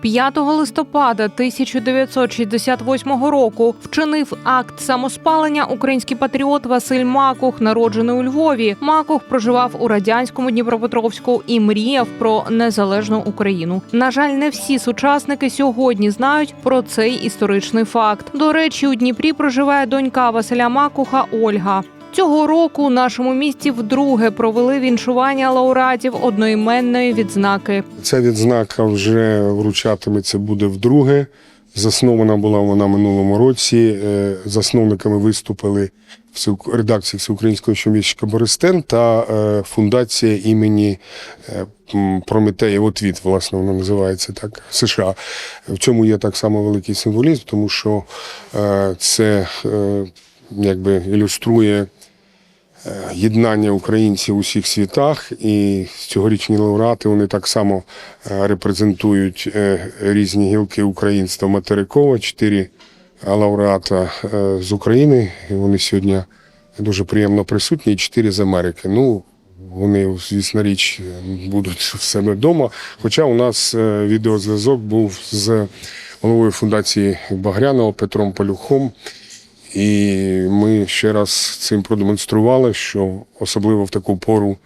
5 листопада 1968 року вчинив акт самоспалення український патріот Василь Макух, народжений у Львові. Макух проживав у радянському Дніпропетровську і мріяв про незалежну Україну. На жаль, не всі сучасники сьогодні знають про цей історичний факт. До речі, у Дніпрі проживає донька Василя Макуха Ольга. Цього року у нашому місті вдруге провели віншування лауреатів одноіменної відзнаки. Ця відзнака вже вручатиметься буде вдруге. Заснована була вона минулому році. Е, Засновниками виступили всеук- редакція Всеукраїнського щомісячка Бористен та е, фундація імені е, м, Отвіт, власне, вона називається так, США. В цьому є так само великий символізм, тому що це якби ілюструє єднання українців у всіх світах, і цьогорічні лауреати вони так само е, репрезентують е, різні гілки українства материкова. Чотири е, лауреата е, з України. І вони сьогодні дуже приємно присутні, і чотири з Америки. Ну, вони, звісно річ, будуть в себе вдома. Хоча у нас е, відеозв'язок був з головою фундації Багряного Петром Полюхом. І ми ще раз цим продемонстрували, що особливо в таку пору,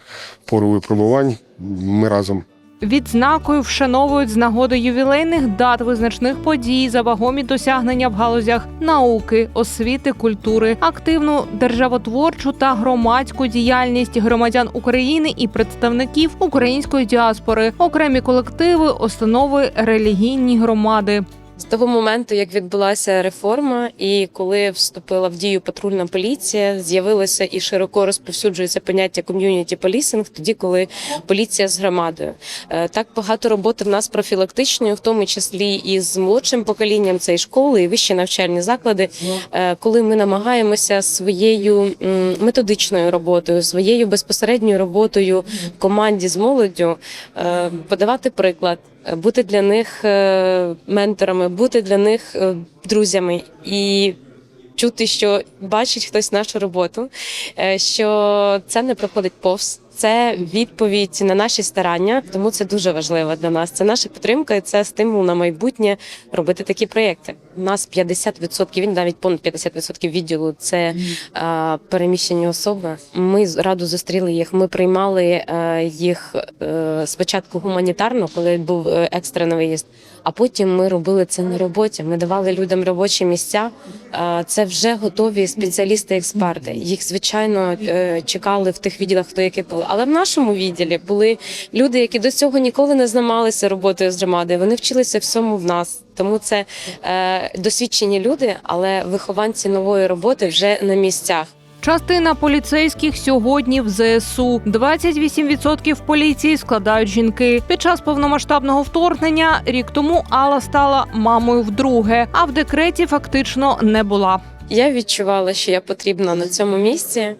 пору випробувань ми разом. Відзнакою вшановують з нагоди ювілейних дат визначних подій за вагомі досягнення в галузях науки, освіти, культури, активну державотворчу та громадську діяльність громадян України і представників української діаспори, окремі колективи, установи, релігійні громади. З того моменту, як відбулася реформа, і коли вступила в дію патрульна поліція, з'явилося і широко розповсюджується поняття ком'юніті полісинг, тоді коли поліція з громадою. Е, Так багато роботи в нас профілактичної, в тому числі і з молодшим поколінням, це і школи, і вищі навчальні заклади, е, коли ми намагаємося своєю методичною роботою, своєю безпосередньою роботою в команді з молоддю е, подавати приклад. Бути для них менторами, бути для них е, друзями і чути, що бачить хтось нашу роботу, е, що це не проходить повз. Це відповідь на наші старання, тому це дуже важливо для нас. Це наша підтримка, це стимул на майбутнє робити такі проєкти. У нас 50%, він навіть понад 50% відділу це е, переміщені особи. Ми радо зустріли їх. Ми приймали е, їх е, спочатку гуманітарно, коли був е, екстрений виїзд. А потім ми робили це на роботі. Ми давали людям робочі місця. Е, Це вже готові спеціалісти-експерти. Їх звичайно е, чекали в тих відділах, хто які були. Але в нашому відділі були люди, які до цього ніколи не займалися роботою з громадою. Вони вчилися всьому в нас. Тому це е, досвідчені люди, але вихованці нової роботи вже на місцях. Частина поліцейських сьогодні в ЗСУ. 28% поліції складають жінки. Під час повномасштабного вторгнення рік тому Алла стала мамою вдруге, а в декреті фактично не була. Я відчувала, що я потрібна на цьому місці,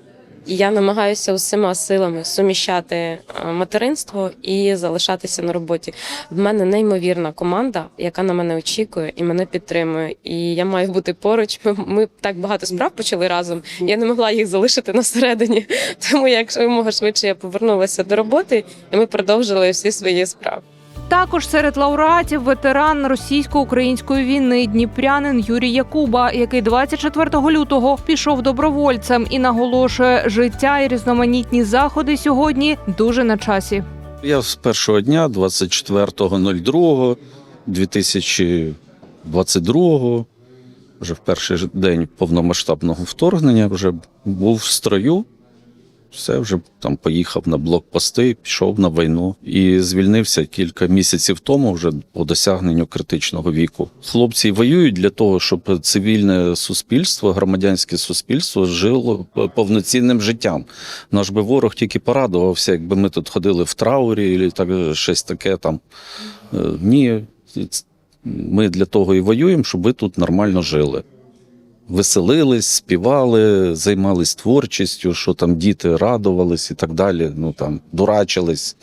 я намагаюся усіма силами суміщати е, материнство і залишатися на роботі. В мене неймовірна команда, яка на мене очікує і мене підтримує. І я маю бути поруч. Ми, ми так багато справ почали разом. Я не могла їх залишити на середині. Тому якщо якомога швидше я повернулася до роботи, і ми продовжили всі свої справи. Також серед лауреатів ветеран російсько-української війни Дніпрянин Юрій Якуба, який 24 лютого пішов добровольцем і наголошує, життя і різноманітні заходи сьогодні дуже на часі. Я з першого дня, 24.02.2022, вже в перший день повномасштабного вторгнення, вже був в строю. Все, вже там поїхав на блокпости, пішов на війну і звільнився кілька місяців тому, вже по досягненню критичного віку. Хлопці воюють для того, щоб цивільне суспільство, громадянське суспільство жило повноцінним життям. Наш би ворог тільки порадувався, якби ми тут ходили в траурі, і так щось таке там. Е, Ні, ми для того і воюємо, щоб ви тут нормально жили. Веселились, співали, займались творчістю, що там діти радувались і так далі. Ну там дурачились,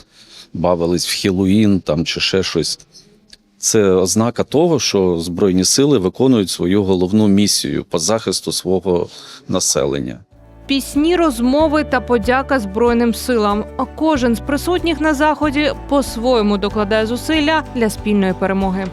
бавились в Хілуїн там чи ще щось. Це ознака того, що Збройні сили виконують свою головну місію по захисту свого населення. пісні, розмови та подяка Збройним силам. А Кожен з присутніх на заході по-своєму докладає зусилля для спільної перемоги.